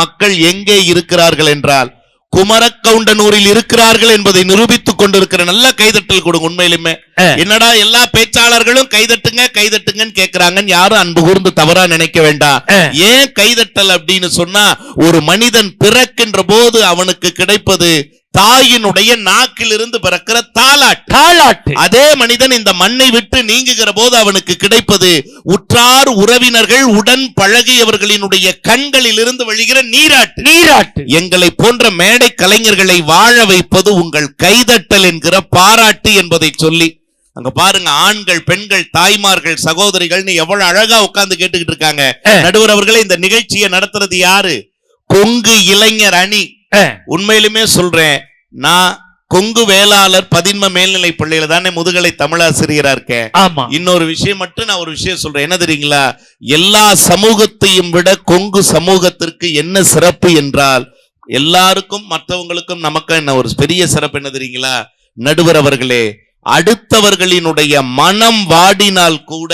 மக்கள் எங்கே இருக்கிறார்கள் என்றால் குமரக்கவுண்டனூரில் இருக்கிறார்கள் என்பதை நிரூபித்துக் கொண்டிருக்கிற நல்ல கைதட்டல் கொடுங்க உண்மையிலுமே. என்னடா எல்லா பேச்சாளர்களும் கைதட்டுங்க கைதட்டுங்கன்னு கேக்குறாங்கன்னு யாரும் அன்பு கூர்ந்து தவறா நினைக்க வேண்டாம். ஏன் கைதட்டல் அப்படின்னு சொன்னா ஒரு மனிதன் பிறக்கின்ற போது அவனுக்கு கிடைப்பது தாயினுடைய நாக்கிலிருந்து பிறக்கிற தாலாட்டு. தாலாட்டு. அதே மனிதன் இந்த மண்ணை விட்டு நீங்குகிற போது அவனுக்கு கிடைப்பது உற்றார் உறவினர்கள் உடன் பழகியவர்களினுடைய கண்களில் இருந்து வழிகிற நீராட்டு. நீராட்டு. எங்களை போன்ற மேடை கலைஞர்களை வாழ வைப்பது உங்கள் கைதட்டல் என்கிற பாராட்டு என்பதை சொல்லி அங்க பாருங்க ஆண்கள் பெண்கள் தாய்மார்கள் சகோதரிகள்னு எவ்வளவு அழகா உட்கார்ந்து கேட்டுக்கிட்டு இருக்காங்க. நடுவர் அவர்களே இந்த நிகழ்ச்சியை நடத்துறது யாரு? கொங்கு இளைஞர் அணி. உண்மையிலுமே சொல்றேன் நான் கொங்கு வேளாளர் பதின்ம மேல்நிலை பள்ளியில தானே முதுகலை தமிழாசிரியரா இருக்கேன். ஆமா. இன்னொரு விஷயம் மட்டும் நான் ஒரு விஷயம் சொல்றேன். என்ன தெரியுங்களா? எல்லா சமூகத்தையும் விட கொங்கு சமூகத்திற்கு என்ன சிறப்பு என்றால் எல்லாருக்கும் மற்றவங்களுக்கும் நமக்கு என்ன ஒரு பெரிய சிறப்பு என்ன தெரியுங்களா? நடுவர் அவர்களே அடுத்தவர்களினுடைய மனம் வாடினால் கூட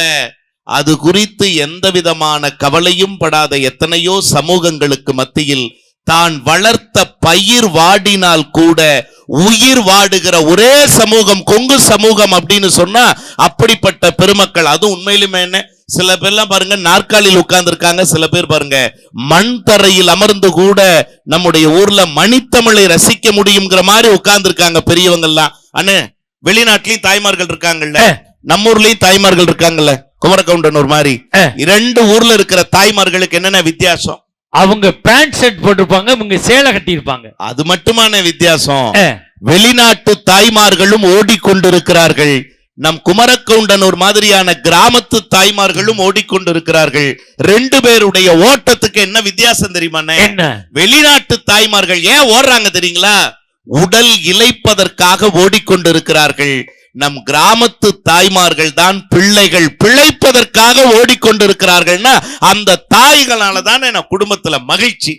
அது குறித்து எந்த விதமான கவலையும் படாத எத்தனையோ சமூகங்களுக்கு மத்தியில் தான் வளர்த்த பயிர் வாடினால் கூட உயிர் வாடுகிற ஒரே சமூகம் கொங்கு சமூகம் அப்படின்னு சொன்னா அப்படிப்பட்ட பெருமக்கள். அதுவும் உண்மையிலுமே என்ன? சில பேர்லாம் பாருங்க நாற்காலியில் உட்கார்ந்திருக்காங்க. சில பேர் பாருங்க மண் தரையில் அமர்ந்து கூட நம்முடைய ஊர்ல மணித்தமிழை ரசிக்க முடியுங்கிற மாதிரி உட்கார்ந்திருக்காங்க பெரியவங்க எல்லாம் அண்ணே வெளிநாட்டிலயும் தாய்மார்கள் இருக்காங்கல்ல. நம்ம ஊர்லயும் தாய்மார்கள் இருக்காங்கல்ல? குமரக்கவுண்டனூர் மாதிரி. ஆ. இரண்டு ஊர்ல இருக்கிற தாய்மார்களுக்கு என்னென்ன வித்தியாசம்? அவங்க பேண்ட் ஷர்ட் போட்டிருப்பாங்க இவங்க சேலை கட்டியிருப்பாங்க. அது மட்டுமான வித்தியாசம். வெளிநாட்டு தாய்மார்களும் ஓடிக்கொண்டிருக்கிறார்கள். நம் குமரக்கவுண்டனூர் மாதிரியான கிராமத்து தாய்மார்களும் ஓடிக்கொண்டிருக்கிறார்கள். ரெண்டு பேருடைய ஓட்டத்துக்கு என்ன வித்தியாசம் என்ன? வெளிநாட்டு தாய்மார்கள் ஏன் ஓடுறாங்க தெரியுங்களா? உடல் இளைப்பதற்காக ஓடிக்கொண்டிருக்கிறார்கள். நம் கிராமத்து தாய்மார்கள் தான் பிள்ளைகள் பிழைப்பதற்காக ஓடிக்கொண்டிருக்கிறார்கள்னா அந்த தாய்களால தான் என் குடும்பத்துல மகிழ்ச்சி.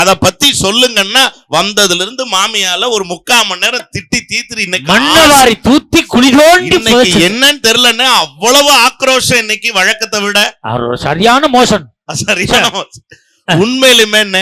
அத பத்தி சொல்லுங்கன்னா வந்ததுல இருந்து மாமியால ஒரு முக்கால் மணி நேரம் திட்டி தீத்துரு இன்னைக்கு தூத்தி புதைச்சு. என்னன்னு தெரியலன்னா அவ்வளவு ஆக்ரோஷம் இன்னைக்கு வழக்கத்தை விட. சரியான மோசன் சரியான உண்மையிலுமே என்ன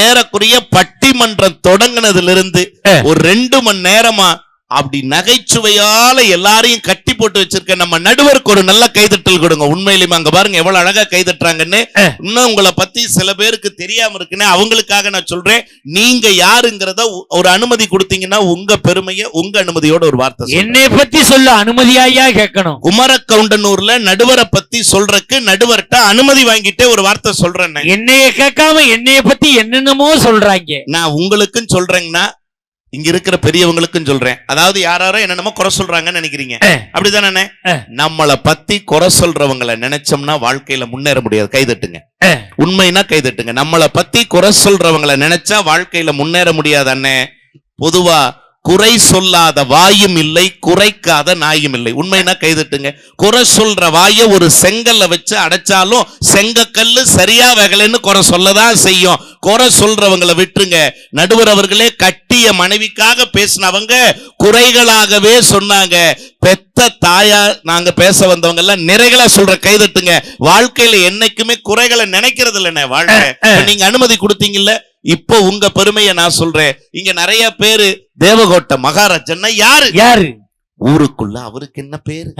ஏறக்குறைய பட்டிமன்றம் தொடங்கினதுல இருந்து. ஒரு ரெண்டு மணி நேரமா அப்படி நகைச்சுவையால எல்லாரையும் கட்டி போட்டு வச்சிருக்க நம்ம நடுவருக்கு ஒரு நல்ல கைதட்டல் கொடுங்க. உண்மையிலுமே அங்க பாருங்க எவ்வளவு அழகா கைதட்டுறாங்கன்னு. இன்னும் உங்களை பத்தி சில பேருக்கு தெரியாம இருக்குன்னு அவங்களுக்காக நான் சொல்றேன். நீங்க யாருங்கிறத ஒரு அனுமதி கொடுத்தீங்கன்னா உங்க பெருமையை உங்க அனுமதியோட ஒரு வார்த்தை. என்னை பத்தி சொல்ல அனுமதியாயா கேட்கணும். குமரக்கவுண்டனூர்ல நடுவரை பத்தி சொல்றக்கு நடுவர்கிட்ட அனுமதி வாங்கிட்டே ஒரு வார்த்தை சொல்றேன் என்னைய கேட்காம என்னைய பத்தி என்னென்னமோ சொல்றாங்க. நான் உங்களுக்கும் சொல்றேங்கன்னா இங்க இருக்கிற பெரியவங்களுக்கும் சொல்றேன். அதாவது யாராரோ என்னென்னமோ குறை சொல்றாங்கன்னு நினைக்கிறீங்க. அப்படிதானே. நம்மளை பத்தி குறை சொல்றவங்கள நினைச்சோம்னா வாழ்க்கையில முன்னேற முடியாது. கைதட்டுங்க ஆ. உண்மைனா கைதட்டுங்க நம்மளை பத்தி குறை சொல்றவங்கள நினைச்சா வாழ்க்கையில முன்னேற முடியாது அண்ணே பொதுவா குறை சொல்லாத வாயும் இல்லை குறைக்காத நாயும் இல்லை. உண்மைனா கைதட்டுங்க. குறை சொல்ற வாயை ஒரு செங்கல்ல வச்சு அடைச்சாலும் செங்கக்கல்லு சரியா வகலைன்னு குறை சொல்லதான் செய்யும். குறை சொல்றவங்கள விட்டுருங்க. நடுவர் அவர்களே கட்டிய மனைவிக்காக பேசினவங்க குறைகளாகவே சொன்னாங்க. பெத்த தாயா நாங்க பேச வந்தவங்க எல்லாம் நிறைகளா சொல்ற கைதட்டுங்க. வாழ்க்கையில என்னைக்குமே குறைகளை நினைக்கிறது இல்லைண்ணே வாழ்க்கை நீங்க அனுமதி கொடுத்தீங்கல்ல? இப்போ உங்க பெருமையை நான் சொல்றேன். இங்க நிறைய பேரு தேவகோட்டை மகாராஜன்னா யாரு? யாரு? ஊருக்குள்ள அவருக்கு என்ன பேரு.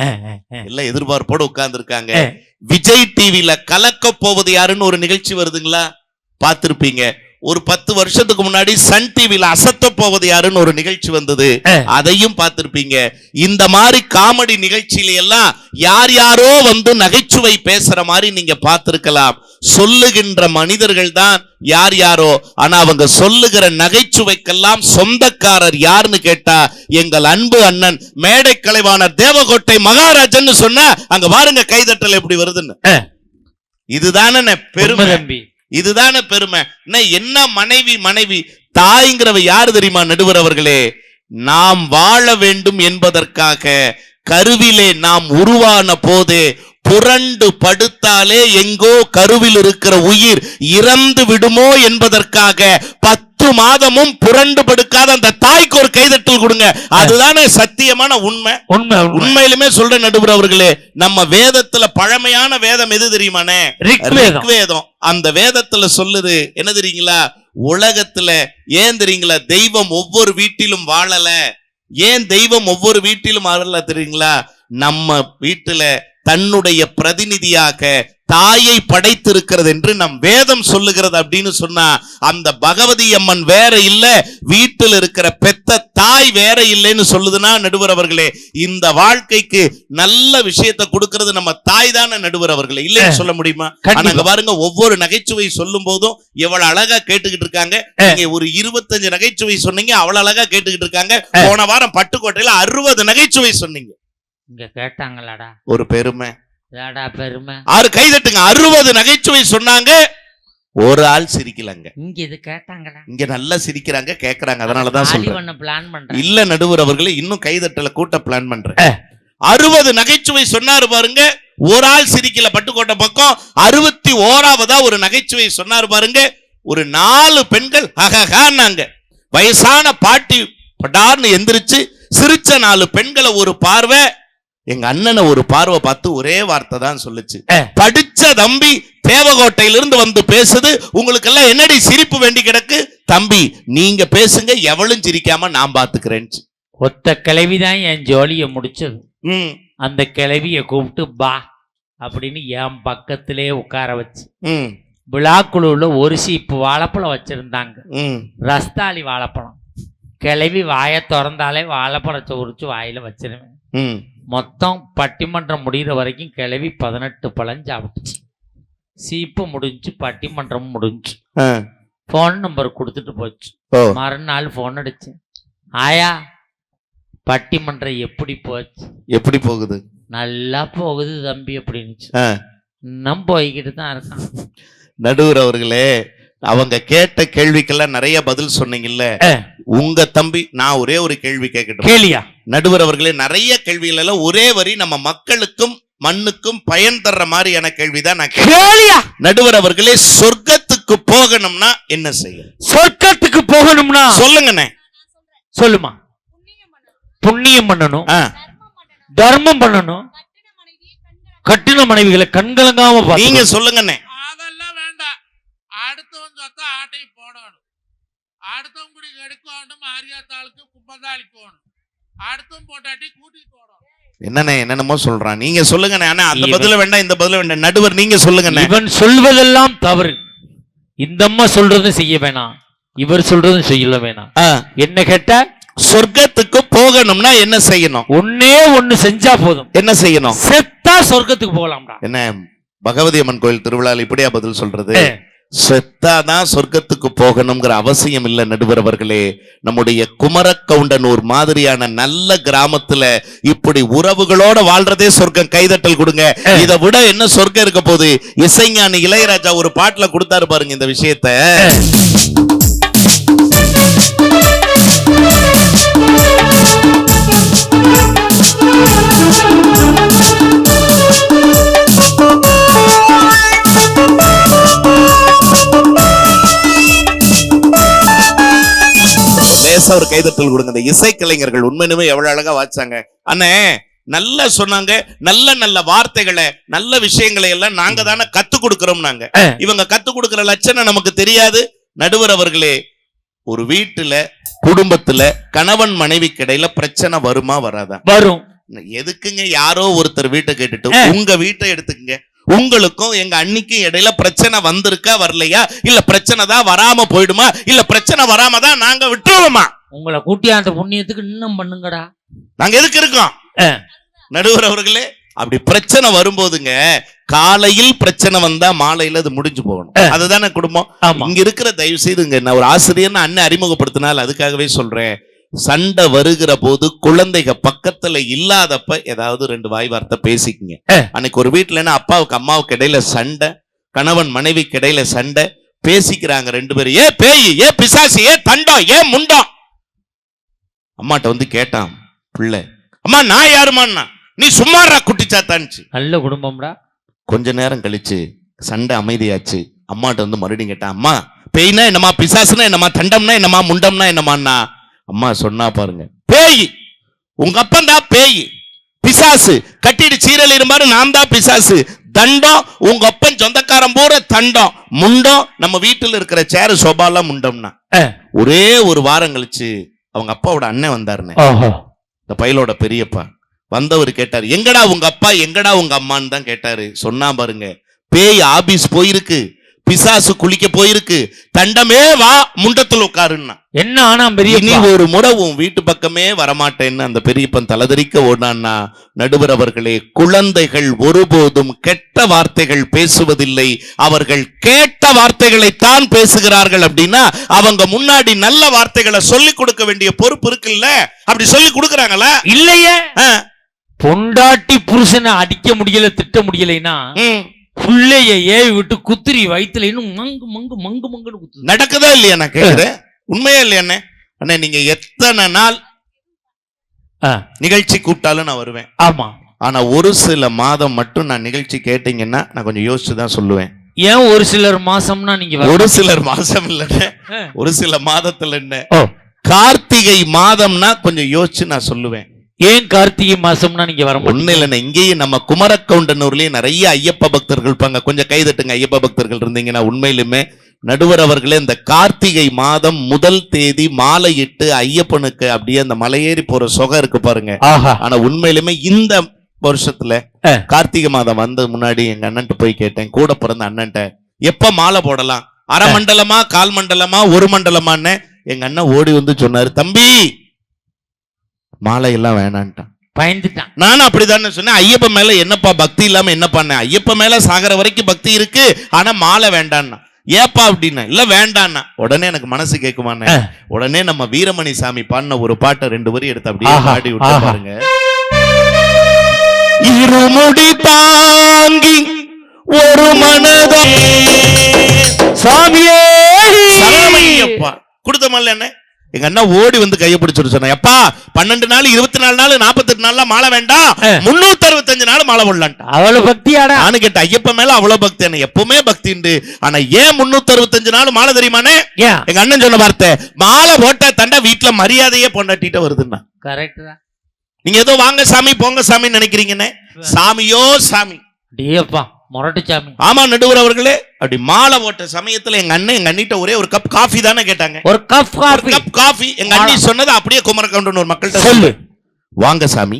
எல்லாம் எதிர்பார்ப்போட உட்கார்ந்து இருக்காங்க. விஜய் டிவில கலக்க போவது யாருன்னு ஒரு நிகழ்ச்சி வருதுங்களா? பார்த்திருப்பீங்க. ஒரு பத்து வருஷத்துக்கு முன்னாடி சன் டிவில அசத்த போவது யாருன்னு ஒரு நிகழ்ச்சி வந்தது. அதையும் பார்த்திருப்பீங்க. இந்த மாதிரி காமெடி நிகழ்ச்சியில எல்லாம் யார் யாரோ வந்து நகைச்சுவை பேசுற மாதிரி நீங்க பார்த்திருக்கலாம். சொல்லுகின்ற மனிதர்கள் தான் யார் யாரோ. ஆனா அவங்க சொல்லுகிற நகைச்சுவைக்கெல்லாம் சொந்தக்காரர் யாருன்னு கேட்டா எங்கள் அன்பு அண்ணன் மேடை கலைவாணர் தேவகோட்டை மகாராஜன் சொன்னா அங்க பாருங்க கைதட்டல் எப்படி வருதுன்னு. இதுதானே பெருமை. தம்பி இதுதானே பெருமை. என்ன என்ன மனைவி மனைவி தாய்ங்கிறவ யாரு தெரியுமா நடுவர் அவர்களே நாம் வாழ வேண்டும் என்பதற்காக கருவிலே நாம் உருவான போது புரண்டு படுத்தாலே எங்கோ கருவில் இருக்கிற உயிர் இறந்து விடுமோ என்பதற்காக பத்து பத்து மாதமும் புரண்டு படுக்காத அந்த தாய்க்கு ஒரு கைதட்டல் கொடுங்க. அதுதானே சத்தியமான உண்மை. உண்மை உண்மை. உண்மையிலுமே சொல்ற நடுவர் அவர்களே நம்ம வேதத்துல பழமையான வேதம் எது தெரியுமானே ரிக்வேதம். அந்த வேதத்துல சொல்லுது என்ன தெரியுங்களா? உலகத்துல ஏன் தெரியுங்களா? தெய்வம் ஒவ்வொரு வீட்டிலும் வாழல. ஏன் தெய்வம் ஒவ்வொரு வீட்டிலும் வாழல தெரியுங்களா? நம்ம வீட்டுல தன்னுடைய பிரதிநிதியாக தாயை படைத்திருக்கிறது என்று நம் வேதம் சொல்லுகிறது அப்படின்னு சொன்னா அந்த பகவதி அம்மன் வேற இல்ல வீட்டில் இருக்கிற பெத்த தாய் வேற இல்லைன்னு சொல்லுதுன்னா நடுவர் அவர்களே இந்த வாழ்க்கைக்கு நல்ல விஷயத்தை கொடுக்கிறது நம்ம தாய் தானே நடுவர் அவர்களே. இல்லைன்னு சொல்ல முடியுமா? ஆனா கண்டிப்பா. அங்க பாருங்க ஒவ்வொரு நகைச்சுவை சொல்லும் போதும் எவ்வளவு அழகா கேட்டுக்கிட்டு இருக்காங்க. நீங்க ஒரு இருபத்தஞ்சு நகைச்சுவை சொன்னீங்க அவ்வளவு அழகா கேட்டுக்கிட்டு இருக்காங்க. போன வாரம் பட்டுக்கோட்டையில அறுபது நகைச்சுவை சொன்னீங்க. இங்க கேட்டாங்களாடா. ஒரு பெருமை. ஏடா பெருமை. ஆறு கை தட்டுங்க. அறுபது நகைச்சுவை சொன்னாங்க. ஒரு ஆள் சிரிக்கலங்க. இங்க இது கேட்டாங்கடா. இங்க நல்லா சிரிக்கிறாங்க கேக்குறாங்க. அதனாலதான் சொல்றேன். பிளான் பண்றேன். இல்ல நடுவர் அவர்களே இன்னும் கைதட்டல கூட்ட பிளான் பண்றேன். அறுபது நகைச்சுவை சொன்னாரு பாருங்க. ஒரு ஆள் சிரிக்கல பட்டுக்கோட்டை பக்கம். அறுபத்தி ஓராவதா ஒரு நகைச்சுவை சொன்னாரு பாருங்க. ஒரு நாலு பெண்கள் ஹஹஹான்னாங்க வயசான பாட்டி படார்னு எந்திரிச்சு சிரிச்ச நாலு பெண்களை ஒரு பார்வை. எங்க அண்ணனை ஒரு பார்வை பார்த்து ஒரே வார்த்தை தான் சொல்லுச்சு. படிச்ச தம்பி தேவகோட்டையிலிருந்து வந்து பேசுது. உங்களுக்கு எல்லாம் என்னடி சிரிப்பு வேண்டி கிடக்கு? தம்பி நீங்க பேசுங்க எவளும் சிரிக்காம நான் பாத்துக்கிறேன்னு ஒத்த கிளவிதான் என் ஜோலியை முடிச்சது. ம். அந்த கிளவிய கூப்பிட்டு பா அப்படின்னு என் பக்கத்திலே உட்கார வச்சு. ம். விழாக்குழுவில் ஒரு சீப்பு வாழைப்பழம் வச்சிருந்தாங்க. ம். ரஸ்தாளி வாழைப்பழம். கிளவி வாயை திறந்தாலே வாழைப்பழத்தை உரிச்சு வாயில வச்சிருவேன். ம். மொத்தம் பட்டிமன்றம் முடிகிற வரைக்கும் கிளவி பதினெட்டு பழம் சாப்பிட்டுச்சு சீப்பு முடிஞ்சு பட்டிமன்றம் முடிஞ்சு ஃபோன் நம்பர் கொடுத்துட்டு போச்சு. மறுநாள் ஃபோன் அடிச்சேன் ஆயா பட்டிமன்றம் எப்படி போச்சு? எப்படி போகுது? நல்லா போகுது தம்பி அப்படின்னுச்சு. இன்னும் போய்கிட்டு தான் இருக்கான். நடுவர் அவர்களே அவங்க கேட்ட கேள்விக்கெல்லாம் நிறைய பதில் சொன்னீங்கல்ல. உங்க தம்பி நான் ஒரே ஒரு கேள்வி கேட்கட்டும் கேளியா? நடுவர் அவர்களே நிறைய கேள்விகள் எல்லாம் ஒரே வரி நம்ம மக்களுக்கும் மண்ணுக்கும் பயன் தர்ற மாதிரியான கேள்விதான் நான். கேளியா? நடுவர் அவர்களே சொர்க்கத்துக்கு போகணும்னா என்ன செய்ய சொர்க்கத்துக்கு போகணும்னா? சொல்லுங்கண்ணே. சொல்லுமா? புண்ணியம் பண்ணணும். தர்மம் பண்ணணும். கட்டின மனைவிகளை கண்கலங்காம நீங்க. சொல்லுங்கண்ணே. அடுத்தவன் குடி எடுக்கணும் மாரியாத்தாளுக்கு குப்பந்தாளிக்கணும் அடுத்தவன் போட்டாட்டி கூட்டிட்டு என்னண்ணே என்னென்னமோ சொல்றான். நீங்க சொல்லுங்கண்ணே அண்ணா அந்த பதில வேண்டாம் இந்த பதில வேண்டாம். நடுவர் நீங்க சொல்லுங்கண்ணே இவன் சொல்வதெல்லாம் தவறு. இந்த அம்மா சொல்றதும் செய்ய வேணாம். இவர் சொல்றதும் செய்யல வேணாம். என்ன கேட்டா? சொர்க்கத்துக்கு போகணும்னா என்ன செய்யணும்? ஒன்னே ஒண்ணு செஞ்சா போதும். என்ன செய்யணும்? செத்தா சொர்க்கத்துக்கு போகலாம்டா. என்ன பகவதி அம்மன் கோயில் திருவிழாவில் இப்படியா பதில் சொல்றது. செத்தாதான் சொர்க்கத்துக்கு போகணுங்கிற அவசியம் இல்ல நடுவர் அவர்களே நம்முடைய குமரக்கவுண்டனூர் மாதிரியான நல்ல கிராமத்துல இப்படி உறவுகளோட வாழ்றதே சொர்க்கம். கைதட்டல் கொடுங்க. இதை விட என்ன சொர்க்கம் இருக்க போகுது? இசைஞானி இளையராஜா ஒரு பாட்டுல கொடுத்தாரு பாருங்க இந்த விஷயத்த. லேசா ஒரு கைதட்டல் கொடுங்க. இந்த இசைக்கலைஞர்கள் உண்மையுமே எவ்வளவு அழகா வாச்சாங்க அண்ணே நல்லா சொன்னாங்க. நல்ல நல்ல வார்த்தைகளை நல்ல விஷயங்களை எல்லாம் நாங்க தானே கத்து கொடுக்கிறோம் நாங்க. இவங்க கத்து கொடுக்கிற லட்சணம் நமக்கு தெரியாது. நடுவர் அவர்களே ஒரு வீட்டுல குடும்பத்துல கணவன் மனைவிக்கு இடையில பிரச்சனை வருமா வராதா? வரும். எதுக்குங்க யாரோ ஒருத்தர் வீட்டை கேட்டுட்டு. உங்க வீட்டை எடுத்துக்கங்க. உங்களுக்கும் எங்க அன்னிக்கும் இடையில பிரச்சனை வந்திருக்கா வரலையா? இல்ல பிரச்சனை தான் வராம போயிடுமா? இல்ல பிரச்சனை வராம தான் நாங்க விட்டுருவோமா? உங்களை கூட்டியாண்ட புண்ணியத்துக்கு இன்னும் பண்ணுங்கடா. நாங்க எதுக்கு இருக்கோம். நடுவர் அவர்களே அப்படி பிரச்சனை வரும்போதுங்க காலையில் பிரச்சனை வந்தா மாலையில அது முடிஞ்சு போகணும். அதுதானே குடும்பம். இங்க இருக்கிற தயவு செய்துங்க நான் ஒரு ஆசிரியர்னு அண்ணன் அறிமுகப்படுத்தினால் அதுக்காகவே சொல்றேன். சண்டை வருகிற போது குழந்தைக பக்கத்துல இல்லாதப்ப ஏதாவது ரெண்டு வாய் வார்த்தை பேசிக்கங்க. அன்னைக்கு ஒரு வீட்டுலன்னா அப்பாவுக்கு அம்மாவுக்கு இடையில சண்டை கணவன் மனைவிக்கு இடையில சண்டை பேசிக்கிறாங்க ரெண்டு பேரும். ஏ பேய் ஏ பிசாசு ஏ தண்டம் ஏ முண்டம் அம்மாட்ட வந்து கேட்டான் பிள்ளை அம்மா நான் யாருமான்னா நீ சும்மாறா குட்டிச்சாத்தான்ச்சு நல்ல குடும்பம்டா. கொஞ்ச நேரம் கழிச்சு சண்டை அமைதியாச்சு. அம்மாட்ட வந்து மறுபடியும் கேட்டேன் அம்மா பேய்னா என்னமா பிசாசுனா என்னமா தண்டம்னா என்னமா முண்டம்னா என்னமான்னா அம்மா சொன்னா பாருங்க பேய் உங்க அப்பன் தான் பேய். பிசாசு கட்டிட்டு சீரல் இருப்பாரு நான் தான் பிசாசு. தண்டம் உங்க அப்பன் சொந்தக்காரன் பூரா தண்டம். முண்டம் நம்ம வீட்டுல இருக்கிற சேரு சோபாலாம் முண்டம்னா. ஒரே ஒரு வாரம் கழிச்சு அவங்க அப்பாவோட அண்ணன் வந்தாருன்னு. இந்த பையலோட பெரியப்பா வந்தவர் கேட்டாரு எங்கடா உங்க அப்பா? எங்கடா உங்க அம்மான்னு தான் கேட்டாரு. சொன்னா பாருங்க பேய் ஆபீஸ் போயிருக்கு. பிசாசு குளிக்க போயிருக்கு. தண்டமே வா முண்டத்துல உட்காருன்னா. என்ன ஆனா பெரிய ஒரு முறை உன் வீட்டு பக்கமே வரமாட்டேன்னு அந்த பெரியப்பன் தலதறிக்க ஓடான்னா நடுவர் அவர்களே குழந்தைகள் ஒருபோதும் கெட்ட வார்த்தைகள் பேசுவதில்லை. அவர்கள் கேட்ட வார்த்தைகளைத்தான் பேசுகிறார்கள் அப்படின்னா அவங்க முன்னாடி நல்ல வார்த்தைகளை சொல்லி கொடுக்க வேண்டிய பொறுப்பு இருக்குல்ல? அப்படி சொல்லி கொடுக்கறாங்களா? இல்லையே. பொண்டாட்டி புருஷனை அடிக்க முடியல திட்ட முடியலைன்னா. புள்ளைய ஏவி விட்டு குத்திரி வயித்துல இன்னும் மங்கு மங்கு மங்கு மங்குன்னு குத்துது. நடக்குதா இல்லையா நான் கேக்குறேன்? உண்மையா இல்லையா அண்ணே அண்ணே நீங்க எத்தனை நாள் நிகழ்ச்சி கூப்பிட்டாலும் நான் வருவேன். ஆமா. ஆனா ஒரு சில மாதம் மட்டும் நான் நிகழ்ச்சி கேட்டீங்கன்னா நான் கொஞ்சம் யோசிச்சு தான் சொல்லுவேன். ஏன் ஒரு சிலர் மாசம்னா நீங்க ஒரு சிலர் மாசம் இல்லைன்னு ஆ. ஒரு சில மாதத்துல என்ன? கார்த்திகை மாதம்னா கொஞ்சம் யோசிச்சு நான் சொல்லுவேன். ஏன் கார்த்திகை மாசம்னா நீங்க வர ஒண்ணு இல்லைண்ணே இங்கேயும் நம்ம குமரக்கவுண்டனூர்லயே நிறைய ஐயப்ப பக்தர்கள் இருப்பாங்க. கொஞ்சம் கைதட்டுங்க ஐயப்ப பக்தர்கள் இருந்தீங்கன்னா உண்மையிலுமே நடுவர் அவர்களே இந்த கார்த்திகை மாதம் முதல் தேதி மாலையிட்டு ஐயப்பனுக்கு அப்படியே அந்த மலையேறி போற சொகம் இருக்கு பாருங்க. ஆனா உண்மையிலுமே இந்த வருஷத்துல. கார்த்திகை மாதம் வந்த முன்னாடி எங்க அண்ணன்ட்ட போய் கேட்டேன். கூட பிறந்த அண்ணன்ட்ட எப்ப மாலை போடலாம்? அரை மண்டலமா கால் மண்டலமா ஒரு மண்டலமான்னு? எங்க அண்ணன் ஓடி வந்து சொன்னாரு தம்பி மாலை எல்லாம் வேணான்ட்டான். பயந்துட்டான். நானும் அப்படிதானே சொன்னேன். ஐயப்ப மேல என்னப்பா பக்தி இல்லாம என்ன பண்ணேன் ஐயப்ப மேல சாகர வரைக்கும் பக்தி இருக்கு. ஆனா மாலை வேண்டான்னா. ஏப்பா அப்படின்னா? இல்ல வேண்டான்னா. உடனே எனக்கு மனசு கேட்குமாண்ணே. உடனே நம்ம வீரமணி சாமி பாடின ஒரு பாட்டை ரெண்டு வரி எடுத்து அப்படியே பாடி விட்டு. பாருங்க. இருமுடி பாங்கி ஒரு மனதம் சாமியே. சரணமையப்பா கொடுத்தமல்ல என்ன? எங்க அண்ணா ஓடி வந்து கையை பிடிச்சிட்டு சொன்னா எப்பா பன்னெண்டு நாள் இருபத்தி நாலு நாள் நாற்பத்தெட்டு நாள்ல மாலை வேண்டாம். முன்னூத்தி அறுபத்தஞ்சு நாள் மாலை போடலான்ட்டா. அவ்வளவு பக்தியாடா. நானும் கேட்டேன் ஐயப்ப மேல அவ்வளவு பக்தி என்ன எப்பவுமே பக்தி உண்டு. ஆனா ஏன் முன்னூத்தி அறுபத்தஞ்சு நாள் மாலை தெரியுமானே? எங்க அண்ணன் சொன்ன வார்த்தை மாலை போட்ட தண்டை வீட்டுல மரியாதையே பொண்டாட்டிட்ட வருதுன்னா. கரெக்ட் நீங்க ஏதோ வாங்க சாமி போங்க சாமி நினைக்கிறீங்கன்னு? சாமியோ சாமி. டேப்பா முரட்டு சாமி ஆமா நடுவர் அவர்களே. அப்படி மாலை போட்ட சமயத்துல எங்க அண்ணன் எங்க அண்ணிட்ட ஒரே ஒரு கப் காஃபி தானே கேட்டாங்க. ஒரு கப் காஃபி கப் காஃபி எங்க அண்ணி சொன்னது அப்படியே குமரக்கவுண்டன் ஒரு மக்கள்கிட்ட சொல்லு. வாங்க சாமி.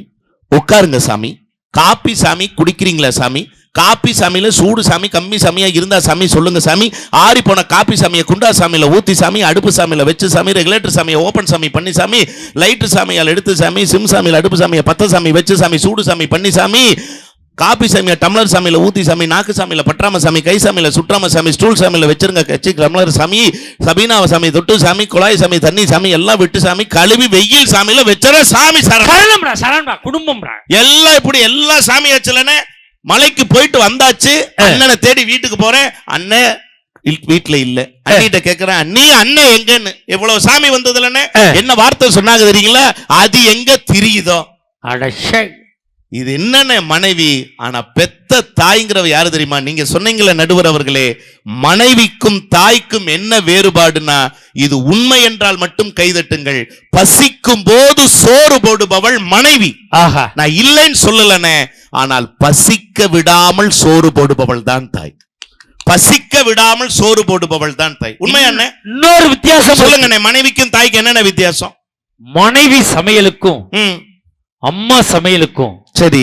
உட்காருங்க சாமி. காப்பி சாமி குடிக்கிறீங்களா சாமி? காப்பி சாமியில சூடு சாமி கம்மி சாமியா இருந்தா சாமி சொல்லுங்க சாமி. ஆறி போன காப்பி சாமியை குண்டா சாமியில ஊத்தி சாமி அடுப்பு சாமியில வச்சு சாமி ரெகுலேட்டர் சாமியை ஓபன் சாமி பண்ணி சாமி லைட்டு சாமியால் எடுத்து சாமி சிம் சாமியில அடுப்பு சாமியை பத்த சாமி வச்சு சாமி சூடு சாமி பண்ணி சாமி. காப்பி சாமியை டம்ளர் சாமியில ஊத்தி சாமி நாக்கு சாமியில பற்றாம சாமி கை சாமியில சுற்றாம சாமி ஸ்டூல் சாமியில வச்சிருங்க கச்சி டம்ளர் சாமி சபீனாவ சாமி தொட்டு சாமி குழாய் சாமி தண்ணி சாமி எல்லாம் விட்டு சாமி கழுவி வெயில் சாமியில வச்சுற சாமி சரணம். சரணம்டா சரணம்டா குடும்பம்டா எல்லாம் இப்படி எல்லா சாமி வச்சலனே மலைக்கு போயிட்டு வந்தாச்சு அண்ணனை தேடி வீட்டுக்கு போறேன். அண்ணன் இல்- வீட்டுல இல்ல. அண்ணிட்ட கேக்குறேன் அண்ணி அண்ணன் எங்கன்னு? எவ்வளவு சாமி வந்ததுலன்னு. என்ன வார்த்தை சொன்னாங்க தெரியுங்களா? அது எங்க திரியுதோ? அடஷை இது என்னென்ன மனைவி ஆனா பெத்த தாய்ங்கிறவ யாரு தெரியுமா? நீங்க சொன்னீங்களே நடுவர் அவர்களே மனைவிக்கும் தாய்க்கும் என்ன வேறுபாடுனா இது உண்மை என்றால் மட்டும் கைதட்டுங்கள். பசிக்கும் போது சோறு போடுபவள் மனைவி. ஆஹா. நான் இல்லைன்னு சொல்லலனே ஆனால் பசிக்க விடாமல் சோறு போடுபவள் தான் தாய். பசிக்க விடாமல் சோறு போடுபவள் தான் தாய். உண்மையா அண்ணே? இன்னொரு வித்தியாசம் சொல்லுங்கண்ணே மனைவிக்கும் தாய்க்கு என்னென்ன வித்தியாசம்? மனைவி சமையலுக்கும் அம்மா சமையலுக்கும் சரி.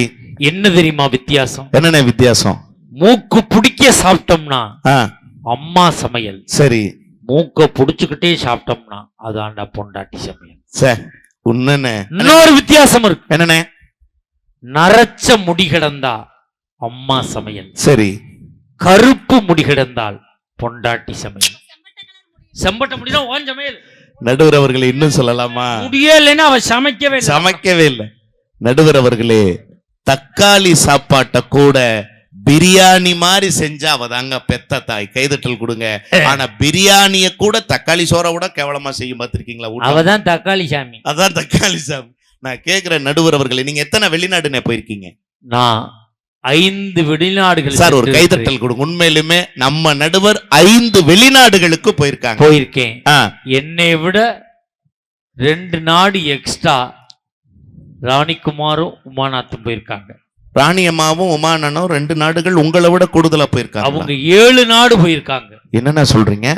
என்ன தெரியுமா வித்தியாசம்? என்னென்ன வித்தியாசம்? மூக்கு பிடிக்க சாப்பிட்டோம்னா அம்மா சமையல். சரி. மூக்க புடிச்சுக்கிட்டே சாப்பிட்டோம்னா அதான்டா பொண்டாட்டி சமையல். சார் உண்மைண்ணே இன்னொரு வித்தியாசம் இருக்கு. என்னண்ணே நரைச்ச முடி கிடந்தா அம்மா சமையல். சரி. கருப்பு முடி கிடந்தால் பொண்டாட்டி சமையல். செம்பட்ட முடிதான் ஓன் சமையல். நடுவர் அவர்களே இன்னும் சொல்லலாமா? முடியே இல்லைன்னா அவ சமைக்கவே சமைக்கவே இல்லை. நடுவர் அவர்களே தக்காளி சாப்பாட்டை கூட பிரியாணி மாதிரி செஞ்சா அவ தாங்க பெத்த தாய். கைதட்டல் கொடுங்க. ஆனா பிரியாணிய கூட தக்காளி சோற விட கேவலமா செய்யும் பார்த்திருக்கீங்களா. அவதான் தக்காளி சாமி. அதான் தக்காளி சாமி. நான் கேக்குறேன் நடுவர் அவர்களே நீங்க எத்தனை வெளிநாடுனே போயிருக்கீங்க? நான் ஐந்து வெளிநாடுகள் சார் ஒரு கைதட்டல் கொடுங்க. உண்மையிலுமே நம்ம நடுவர் ஐந்து வெளிநாடுகளுக்கு போயிருக்காங்க. போயிருக்கேன். என்னை விட ரெண்டு நாடு எக்ஸ்ட்ரா ராணிக்குமாரும் உமாநாத்தும் போயிருக்காங்க. ராணி அம்மாவும் உமானனும் ரெண்டு நாடுகள் உங்களை விட கூடுதலா போயிருக்காங்க அவங்க ஏழு நாடு போயிருக்காங்க. என்னென்ன சொல்றீங்க?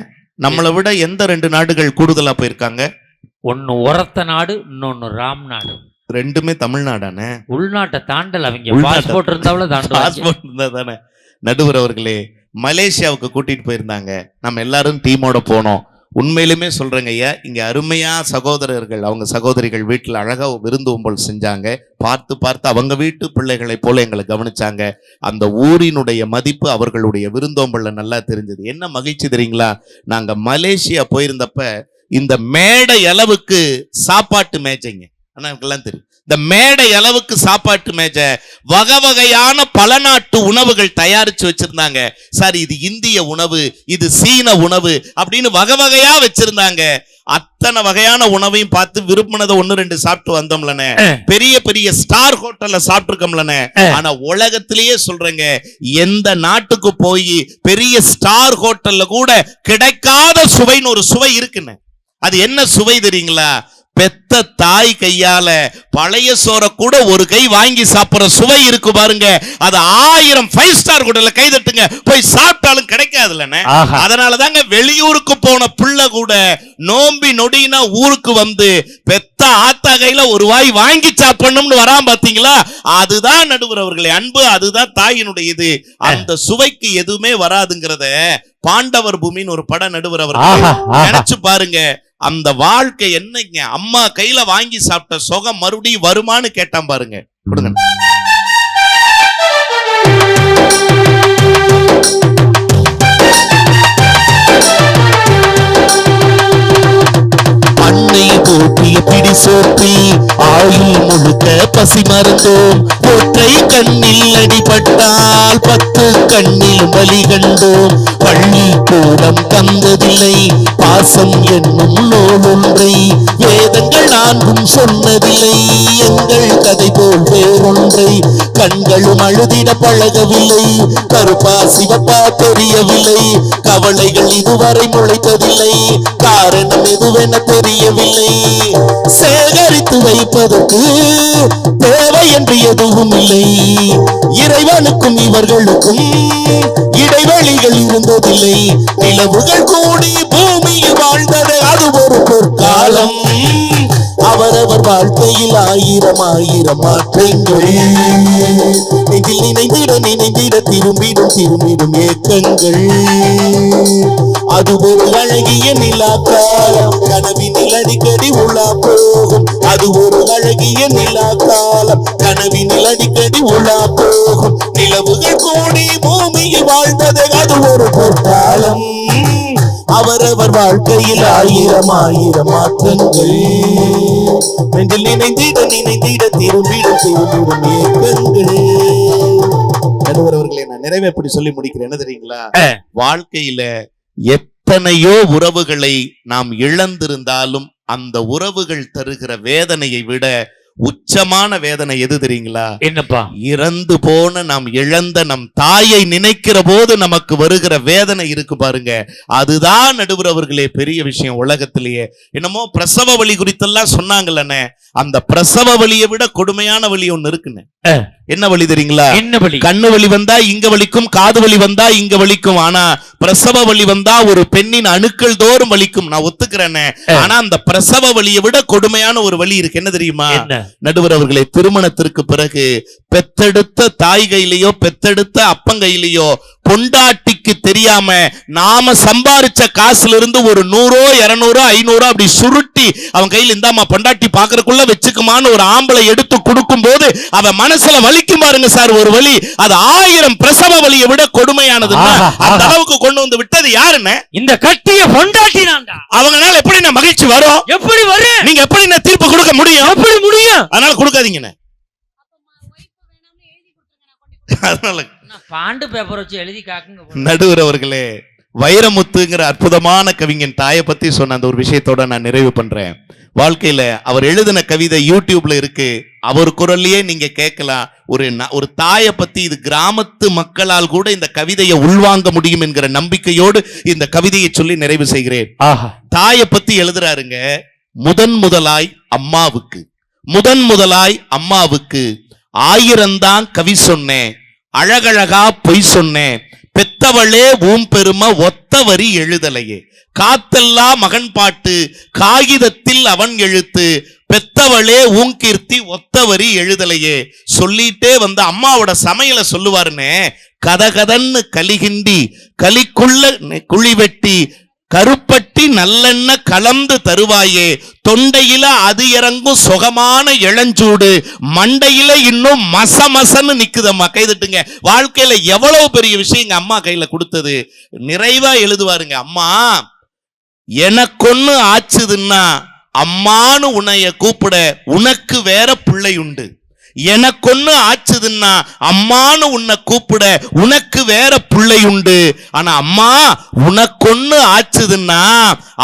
நம்மளை விட எந்த ரெண்டு நாடுகள் கூடுதலா போயிருக்காங்க? ஒன்னு உரத்த நாடு இன்னொன்னு ராம் நாடு. ரெண்டுமே தமிழ்நாடானே? உள்நாட்டை தாண்டல அவங்க. பாஸ்போர்ட் தாண்டுவாங்க. பாஸ்போர்ட் இருந்தா தானே? நடுவர் அவர்களே மலேசியாவுக்கு கூட்டிட்டு போயிருந்தாங்க. நம்ம எல்லாரும் டீமோட போனோம். உண்மையிலுமே சொல்கிறேங்க ஐயா இங்கே அருமையாக சகோதரர்கள் அவங்க சகோதரிகள் வீட்டில் அழகாக விருந்து உம்பல் செஞ்சாங்க. பார்த்து பார்த்து அவங்க வீட்டு பிள்ளைகளை போல எங்களை கவனிச்சாங்க. அந்த ஊரினுடைய மதிப்பு அவர்களுடைய விருந்தோம்பல்ல நல்லா தெரிஞ்சது. என்ன மகிழ்ச்சி தெரியுங்களா? நாங்கள் மலேசியா போயிருந்தப்ப இந்த மேடை அளவுக்கு சாப்பாட்டு மேஜைங்க. ஆனால் எனக்கெல்லாம் தெரியும். இந்த மேடை அளவுக்கு சாப்பாட்டு மேஜை. வகை வகையான பல நாட்டு உணவுகள் தயாரிச்சு வச்சிருந்தாங்க. சார் இது இந்திய உணவு இது சீன உணவு அப்படின்னு வகை வகையா வச்சிருந்தாங்க. அத்தனை வகையான உணவையும் பார்த்து விரும்பினதை ஒண்ணு ரெண்டு சாப்பிட்டு வந்தோம்லனே பெரிய பெரிய ஸ்டார் ஹோட்டல்ல சாப்பிட்டுருக்கோம்லனே ஆனா உலகத்திலேயே சொல்றேங்க எந்த நாட்டுக்கு போய் பெரிய ஸ்டார் ஹோட்டல்ல கூட கிடைக்காத சுவைன்னு ஒரு சுவை இருக்குன்னு அது என்ன சுவை தெரியுங்களா? பெத்த தாய் கையால பழைய சோறை கூட ஒரு கை வாங்கி சாப்பிடுற சுவை இருக்கு பாருங்க. அது ஆயிரம் ஃபைவ் ஸ்டார் ஹோட்டல்ல கை தட்டுங்க. போய் சாப்பிட்டாலும் கிடைக்காதுல்லண்ணே. ஆஹா. அதனாலதாங்க வெளியூருக்கு போன பிள்ளை கூட நோம்பி நொடினா ஊருக்கு வந்து பெத்த ஆத்தா கையில ஒரு வாய் வாங்கி சாப்பிடணும்னு வராம பாத்தீங்களா? அதுதான் நடுவர் அவர்களே அன்பு அதுதான் தாயினுடைய இது. அந்த சுவைக்கு எதுவுமே வராதுங்கிறத பாண்டவர் பூமின்னு ஒரு பட நடுவர் ஆஹா. நினைச்சு பாருங்க. அந்த வாழ்க்கை என்னங்க? அம்மா கையில வாங்கி சாப்பிட்ட சுகம் மறுபடியும் வருமான்னு கேட்டான் பாருங்க. கொடுங்க. அன்னை போற்றிய பிடி சோற்றில் ஆயுள் முழுக்க பசி மறந்தோம். ஒற்றை கண்ணில் அடிபட்டால் பத்து கண்ணில் வலி கண்டோம். பள்ளி கூடம் தந்ததில்லை பாசம் என்னும் நோவொன்றை வேதங்கள் நான்கும் சொன்னதில்லை. எங்கள் கதை போல் வேறொன்றை கண்களும் அழுதிட பழகவில்லை. கருப்பா சிவப்பா தெரியவில்லை. கவலைகள் இதுவரை முளைத்ததில்லை. காரணம் எதுவென தெரியவில்லை. சேகரித்து வைப்பதற்கு தேவை என்று எதுவும் இல்லை. இறைவனுக்கும் இவர்களுக்கும் இடைவெளிகள் இருந்ததில்லை. நிலவுகள் கூடி பூமியில் வாழ்ந்தது அது ஒரு பொற்காலம். அவரவர் வாழ்க்கையில் ஆயிரம் ஆயிரம் மாற்றங்கள். இதில் நினைந்திட நினைந்திட திரும்பிடும் திரும்பிடும் ஏக்கங்கள். அது ஒரு அழகிய நிலா காலம் கனவினில் அடிக்கடி உலா போகும் அது ஒரு அழகிய நிலா காலம் கனவினில் அடிக்கடி உலா போகும் நிலவுகள் கூடி பூமியில் வாழ்ந்தது அது ஒரு பொற்காலம். அவரவர் வாழ்க்கையில் ஆயிரம் ஆயிரம் மாற்றங்கள் நெஞ்சில் நினைந்திட நினைந்திட திரும்பிடும் திரும்பிடும் ஏக்கங்கள். நடுவர் அவர்களை நான் நிறைவே எப்படி சொல்லி முடிக்கிறேன் என்ன தெரியுங்களா. வாழ்க்கையில எத்தனையோ உறவுகளை நாம் இழந்திருந்தாலும் அந்த உறவுகள் தருகிற வேதனையை விட உச்சமான வேதனை எது தெரியுங்களா? என்னப்பா? இறந்து போன நாம் இழந்த நம் தாயை நினைக்கிற போது நமக்கு வருகிற வேதனை இருக்கு பாருங்க. அதுதான் நடுவர் அவர்களே பெரிய விஷயம் உலகத்திலேயே. என்னமோ பிரசவ வலி குறித்தெல்லாம் சொன்னாங்கல்லண்ணே அந்த பிரசவ வலியை விட கொடுமையான வலி ஒண்ணு இருக்குன்னு. என்ன வலி தெரியுங்களா? என்ன பலி கண்ணு வலி வந்தா இங்க வலிக்கும் காது வலி வந்தா இங்க வலிக்கும். ஆனா பிரசவ வலி வந்தா ஒரு பெண்ணின் அணுக்கள் தோறும் வலிக்கும். நான் ஒத்துக்கிறேனே. ஆனா அந்த பிரசவ வலியை விட கொடுமையான ஒரு வலி இருக்கு. என்ன தெரியுமா? நடுவர் அவர்களே திருமணத்திற்கு பிறகு பெத்தெடுத்த தாய் கையிலேயோ பெத்தெடுத்த அப்பங்கையிலேயோ பொண்டாட்டிக்கு தெரியாம நாம சம்பாரிச்ச காசுல இருந்து ஒரு நூறோ இருநூறோ ஐநூறோ அப்படி சுருட்டி அவன் கையில இந்தாமா பொண்டாட்டி பாக்குறதுக்குள்ள வச்சுக்குமான்னு ஒரு ஆம்பளை எடுத்து கொடுக்கும் போது அவன் மனசுல வலிக்கும் பாருங்க சார் ஒரு வலி. அது ஆயிரம் பிரசவ வலியை விட கொடுமையானதுன்னா ஆஹா, அந்த. அளவுக்கு கொண்டு வந்து விட்டது யாருன்னு? இந்த கட்டிய பொண்டாட்டினான்டா அவங்கனால எப்படி மகிழ்ச்சி வரும்? எப்படி வரும்? நீங்க எப்படி தீர்ப்பு கொடுக்க முடியும்? எப்படி முடியும்? அதனால கொடுக்காதீங்கண்ணே அதனால. நான் பாண்டு பேப்பர் வச்சு எழுதி காக்குங்க நடுவர் அவர்களே வைரமுத்துங்கிற அற்புதமான கவிஞன் தாயை பத்தி சொன்ன அந்த ஒரு விஷயத்தோட நான் நிறைவு பண்றேன். வாழ்க்கையில அவர் எழுதின கவிதை யூடியூப்ல இருக்கு. அவர் குரல்லையே நீங்க கேட்கலாம். ஒரு ஒரு தாயை பத்தி இது கிராமத்து மக்களால் கூட இந்த கவிதையை உள்வாங்க முடியும் என்கிற நம்பிக்கையோடு இந்த கவிதையை சொல்லி நிறைவு செய்கிறேன். ஆஹா. தாயை பத்தி எழுதுறாருங்க முதன் முதலாய் அம்மாவுக்கு. முதன் முதலாய் அம்மாவுக்கு ஆயிரம்தான் கவி சொன்னேன் அழகழகா பொய் சொன்னேன் பெத்தவளே ஊம் பெருமை ஒத்த வரி எழுதலையே. காத்தெல்லாம் மகன் பாட்டு காகிதத்தில் அவன் எழுத்து பெத்தவளே ஊங்கீர்த்தி ஒத்த வரி எழுதலையே. சொல்லிட்டே வந்து அம்மாவோட சமையலை சொல்லுவாருன்னு கதகதன்னு கலிகிண்டி கலிக்குள்ள குழி வெட்டி கருப்பட்டி நல்லெண்ண கலந்து தருவாயே. தொண்டையில அது இறங்கும் சுகமான இளஞ்சூடு. மண்டையில இன்னும் மச மசன்னு நிக்குதம்மா கைதட்டுங்க வாழ்க்கையில எவ்வளவு பெரிய விஷயம் எங்க அம்மா கையில கொடுத்தது? நிறைவா எழுதுவாருங்க. அம்மா எனக்கொன்னு ஆச்சுதுன்னா அம்மான்னு உன்னைய கூப்பிட உனக்கு வேற பிள்ளை உண்டு. எனக்கொன்னு ஆச்சுதுன்னா அம்மானு உன்னை கூப்பிட உனக்கு வேற பிள்ளை உண்டு. ஆனா அம்மா உனக்கொன்னு ஆச்சுதுன்னா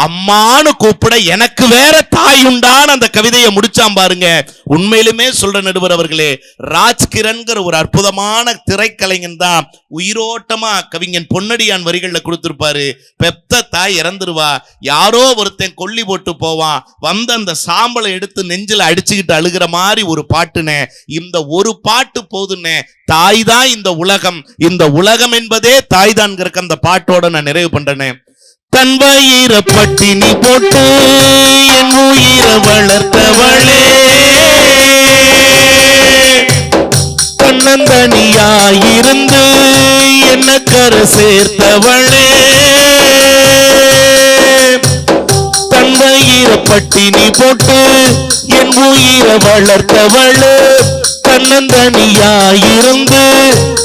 அம்மானு கூப்பிட எனக்கு வேற தாய் உண்டான்னு அந்த கவிதையை முடிச்சான் பாருங்க. உண்மையிலுமே சொல்ற நடுவர் அவர்களே ராஜ்கிரண்கிற ஒரு அற்புதமான திரைக்கலைஞன் தான் உயிரோட்டமா கவிஞன் பொன்னடியான் வரிகள்ல கொடுத்திருப்பாரு. பெத்த தாய் இறந்துருவா. யாரோ ஒருத்தன் கொல்லி போட்டு போவான். வந்த அந்த சாம்பலை எடுத்து நெஞ்சில் அடிச்சுக்கிட்டு அழுகிற மாதிரி ஒரு பாட்டுனே இந்த ஒரு பாட்டு போதுன்னு தாய் தான் இந்த உலகம். இந்த உலகம் என்பதே தாய் தான்ங்கிற அந்த பாட்டோட நான் நிறைவு பண்றேனே. தன் வயிற பட்டினி போட்டு என் உயிர வளர்த்தவளே. தன்னந்தனியாயிருந்து என்ன கரை சேர்த்தவளே. பட்டினி போட்டு என் உயிரை வளர்த்தவளே. தன்னந்தனியாயிருந்து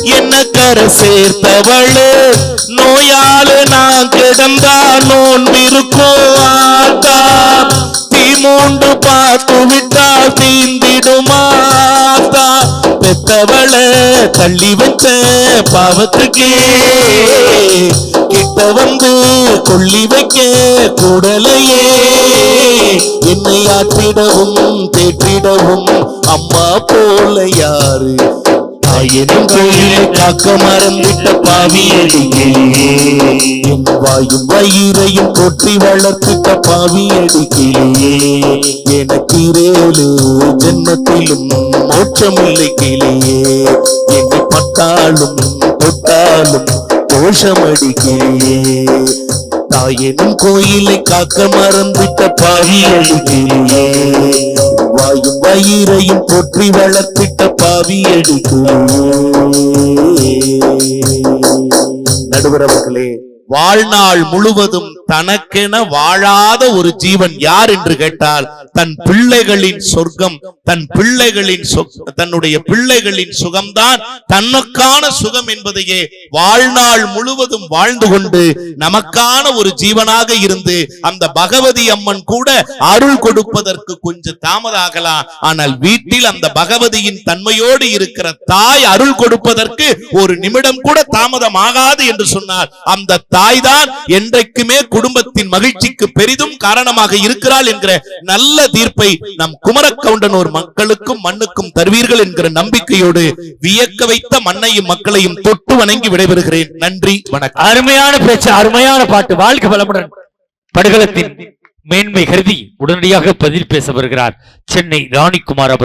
என்ன கரை சேர்த்தவளே. நோயால நான் கிடந்தா நோன்பிருக்கோ ஆத்தா. தீமூண்டு பார்த்து விட்டா தீந்திடுமாத்தா பெத்தவள தள்ளி வச்ச பாவத்துக்கே. வந்து கொள்ளி வைக்க குடலையே. என்னை ஆற்றிடவும் தேற்றிடவும் அம்மா போல யாரு? தாயனும் கோயிலை காக்க மறந்துட்ட பாவி என் வாயும் வயிறையும் கொட்டி வளர்த்திட்ட பாவியடிக்கிலேயே எனக்கு இரேலு ஜென்மத்திலும் மோட்சமில்லை கிளியே என்னை பட்டாலும் தொட்டாலும் தோஷமடிக்கிலே தாயனும் கோயிலை காக்க மறந்துட்ட பாவி அடிக்கிலே வாயும் வயிறையும் போற்றி வளர்த்திட்ட பாவி நடுவர் அவர்களே வாழ்நாள் முழுவதும் தனக்கென வாழாத ஒரு ஜீவன் யார் என்று கேட்டால் தன் பிள்ளைகளின் சொர்க்கம் தன் பிள்ளைகளின் தன்னுடைய பிள்ளைகளின் சுகம்தான் தனக்கான சுகம் என்பதையே வாழ்நாள் முழுவதும் வாழ்ந்து கொண்டு நமக்கான ஒரு ஜீவனாக இருந்து அந்த பகவதி அம்மன் கூட அருள் கொடுப்பதற்கு கொஞ்சம் தாமதம் ஆகலாம் ஆனால் வீட்டில் அந்த பகவதியின் தன்மையோடு இருக்கிற தாய் அருள் கொடுப்பதற்கு ஒரு நிமிடம் கூட தாமதம் ஆகாது என்று சொன்னார் அந்த தாய் தான் என்றைக்குமே குடும்பத்தின் மகிழ்ச்சிக்கு பெரிதும் காரணமாக இருக்கிறாள் என்கிற நல்ல தீர்ப்பை நம் குமரக்கவுண்டனூர் மக்களுக்கும் மண்ணுக்கும் தருவீர்கள் என்கிற நம்பிக்கையோடு வியக்க வைத்த மண்ணையும் மக்களையும் தொட்டு வணங்கி விடைபெறுகிறேன். நன்றி வணக்கம். அருமையான பேச்சு அருமையான பாட்டு. வாழ்க்கை வளமுடன். படுகளத்தின் மேன்மை கருதி உடனடியாக பதில் பேச வருகிறார் சென்னை ராணிக்குமார் அவர்கள்.